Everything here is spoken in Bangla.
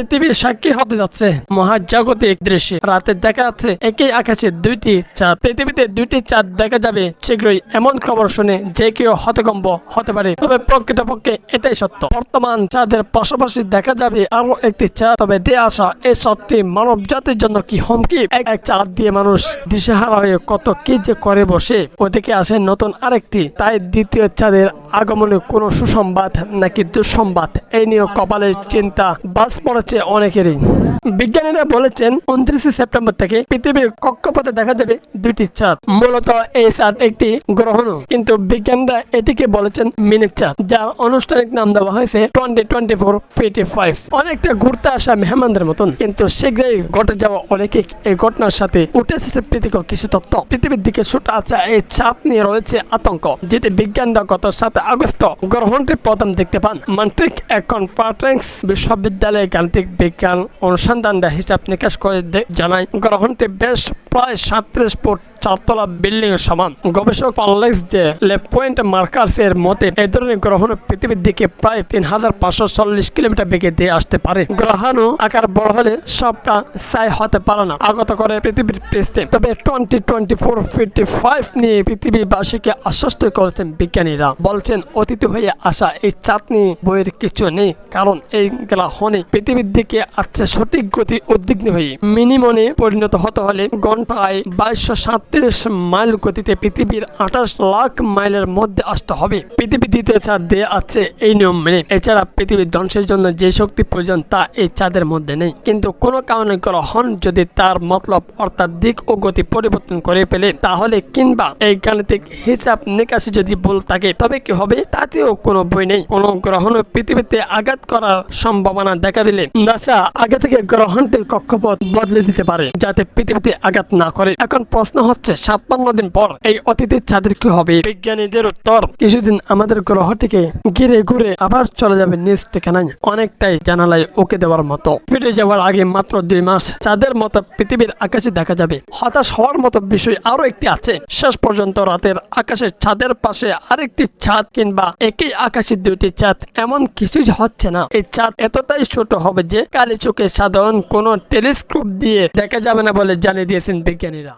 পৃথিবীর সাক্ষী হতে যাচ্ছে। মহাজাগতিক দৃশ্যে রাতে দেখা যাচ্ছে একই আকাশে দুইটি চাঁদ। পৃথিবীতে দুইটি চাঁদ দেখা যাবে, শীঘ্রই এমন খবর শুনে যে কেউ হতকম্ব হতে পারে। তবে প্রকৃতপক্ষে এটাই সত্য। বর্তমান চাঁদের পাশাপাশি দেখা যাবে আরও একটি চাঁদ। তবে দিয়ে আসা এই চাঁদটি মানব জাতির জন্য কি হুমকি? এক এক চাঁদ দিয়ে মানুষ দিশেহারা হয়ে কত কি যে করে বসে। ওদিকে আসে নতুন আরেকটি। তাই দ্বিতীয় চাঁদের আগমনে কোনো সুসংবাদ নাকি দুঃসংবাদ? এই নিয়ে কপালের চিন্তা বাস পড়েছে। অনেকেরই। বিজ্ঞানীরা বলেছেন, উনত্রিশে সেপ্টেম্বর থেকে পৃথিবীর কক্ষপথে দেখা যাবে দুইটি চাঁদ মূলত এই চাঁদ একটি গ্রহণ কিন্তু বিজ্ঞানীরা এটিকে বলেছেন মিনিট চাঁদ যার আনুষ্ঠানিক নাম দেওয়া হয়েছে twenty twenty four fifty five অনেকটা ঘুরতে আসা মেহমানদের মতন, কিন্তু শীঘ্রই ঘটে যাওয়া অনেকে এই ঘটনার সাথে উঠে এসেছে পৃথিবীর কিছু তথ্য পৃথিবীর দিকে ছুটে আসা এই চাপ নিয়ে রয়েছে আতঙ্ক, যেটি বিজ্ঞানরা গত সাত আগস্ট গ্রহণটি প্রথম দেখতে পান। মান্ট্রিক এখন পার্ট্রেন্স বিশ্ববিদ্যালয়ে গাণিতিক বিজ্ঞান অনুসন্ধানরা হিসাব নিকাশ করে জানায় গ্রহণটি বেশ প্রায় সাতত্রিশ ফুট চারতলা বিল্ডিং এর সমান। গবেষক পারলেক্স যে, লেফট পয়েন্ট মার্কার্স এর মতে এই ধরনের গ্রহণ পৃথিবীর দিকে প্রায় তিন হাজার পাঁচশো চল্লিশ কিলোমিটার বেগে দিয়ে আসতে পারে। গ্রহাণু আকার বড় হলে সবটা সাই হতে পারে না। আগত করে পৃথিবীর পৃষ্ঠে তবে twenty twenty four fifty five নিয়ে পৃথিবীবাসীকে আশ্বস্ত করেছেন বিজ্ঞানীরা। বলছেন, অতীত হয়ে আসা এই চাঁদনি বইয়ের কিছু নেই, কারণ এই গ্রহণে পৃথিবীর দিকে আসছে সঠিক গতি উদ্বিগ্ন হয়ে মিনিমনে পরিণত হতে হলে ঘন্টায় বাইশশো সাতত্রিশ মাইল গতিতে পৃথিবীর আঠাশ লাখ মাইলের মধ্যে আসতে হবে। পৃথিবী দ্বিতীয় চাঁদ দিয়ে আছে এই নিয়ম মেনে। এছাড়া পৃথিবীর ধ্বংসের জন্য যে শক্তি প্রয়োজন তা এই চাঁদের মধ্যে নেই। কিন্তু কোনো কারণে গ্রহণ যদি তার মতলব অর্থাৎ দিক ও গতি পরিবর্তন করে ফেলে, তাহলে কিংবা এই গাণিতিক হিসাব নিকাশি যদি ভুল থাকে, তবে কি হবে? তাতেও কোনো বই নেই। কোনো গ্রহণ পৃথিবীতে আঘাত করার সম্ভাবনা দেখা দিলে নাসা আগে থেকে গ্রহণটির কক্ষপথ বদলে দিতে পারে, যাতে পৃথিবীতে আঘাত না করে। এখন প্রশ্ন হচ্ছে, সাতান্ন দিন পর এই অতীতের চাঁদের কি হবে? বিজ্ঞানীদের উত্তর, কিছুদিন আমাদের গ্রহটিকে ঘিরে ঘুরে আবার চলে যাবে নিজ ঠিকানায়। অনেকটাই জানালায় ওকে দেওয়ার মতো। ফিরে যাওয়ার আগে মাত্র দুই মাস, চাঁদের মতো পৃথিবীর আকাশে দেখা যাবে। হতাশ হওয়ার মতো বিষয় আরও একটি আছে। শেষ পর্যন্ত রাতের আকাশে চাঁদের পাশে আরেকটি চাঁদ কিংবা একই আকাশে দুটি চাঁদ এমন কিছুই হচ্ছে না। এই চাঁদ এতটাই ছোট হবে যে কালি চোখে সাধারণ কোনো টেলিস্কোপ দিয়ে দেখা যাবে না বলে জানিয়ে দিয়েছেন বিজ্ঞানীরা।